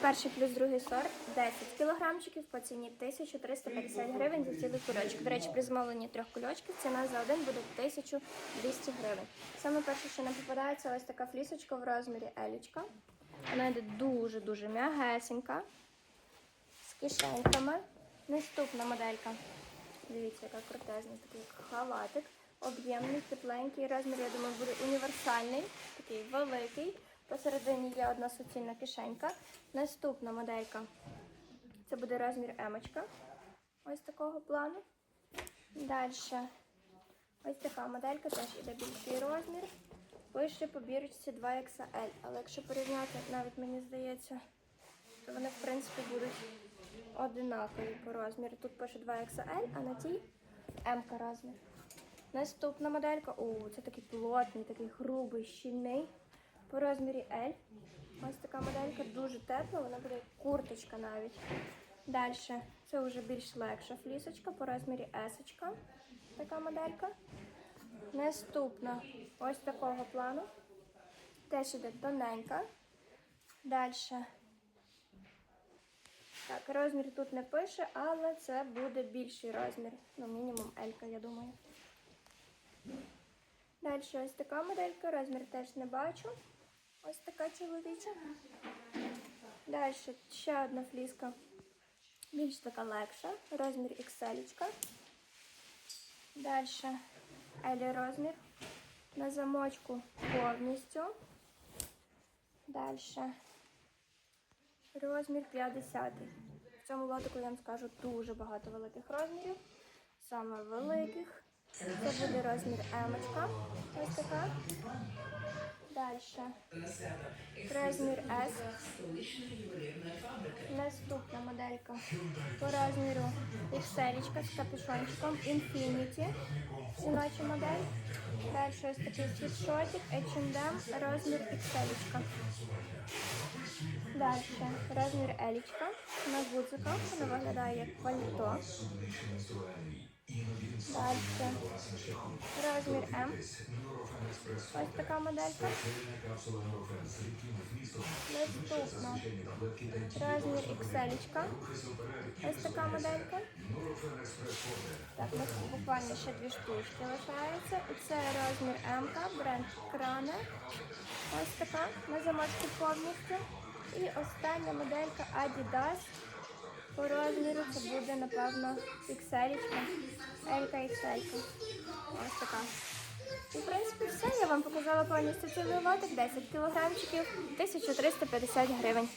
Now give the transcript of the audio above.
перший плюс другий сорт 10 кілограмчиків по ціні 1350 гривень за цілий кульочок. До речі, при замовленні трьох кульочків ціна за один буде 1200 гривень. Саме перше, що нам попадається, ось така флісочка в розмірі елічка. Вона йде дуже-дуже м'ягесенька, з кишеньками. Наступна моделька. Дивіться, яка крутезна, такий халатик. Об'ємний, тепленький розмір, я думаю, буде універсальний, такий великий. Посередині є одна суцільна кишенька. Наступна моделька. Це буде розмір емочка. Ось такого плану. Далі. Ось така моделька, теж іде більший розмір. Пише по бірочці 2XL. Але якщо порівняти, навіть мені здається, то вони в принципі будуть одинакові по розміру. Тут пише 2XL, а на тій М розмір. Наступна моделька. О, це такий плотний, такий грубий, щільний. По розмірі L. Ось така моделька, дуже тепла, вона буде курточка навіть. Далі, це вже більш легша флісочка по розмірі S. Така моделька. Наступна ось такого плану. Теж іде тоненька. Далі. Так, розмір тут не пише, але це буде більший розмір. Ну, мінімум L, я думаю. Далі ось така моделька, розмір теж не бачу. Ось така чоловіча. Далі ще одна фліска. Більш така легша. Розмір XL. Далі L розмір. На замочку повністю. Далі розмір 50. В цьому лотику я вам скажу дуже багато великих розмірів. Саме великих. Це буде розмір емочка. Ось така. Далі. Розмір S. Наступна моделька по розміру XL з капюшончиком Infinity. Жіноча модель. Далі ось такий світшотик H&M, розмір XL. Далі розмір елічка. На гудзиках вона виглядає як пальто. Далі розмір М. Ось така моделька. Наступна розмір XL. Ось така моделька. Так, у нас буквально ще дві штучки лишаються. І це розмір М, бренд Кране. Ось така на замочку повністю. І остання моделька Adidas. По розміру це буде, напевно, XL, L, XL. Ось така. І, в принципі, все. Я вам показала повністю цілий лотик, 10 кілограмчиків, 1350 гривень.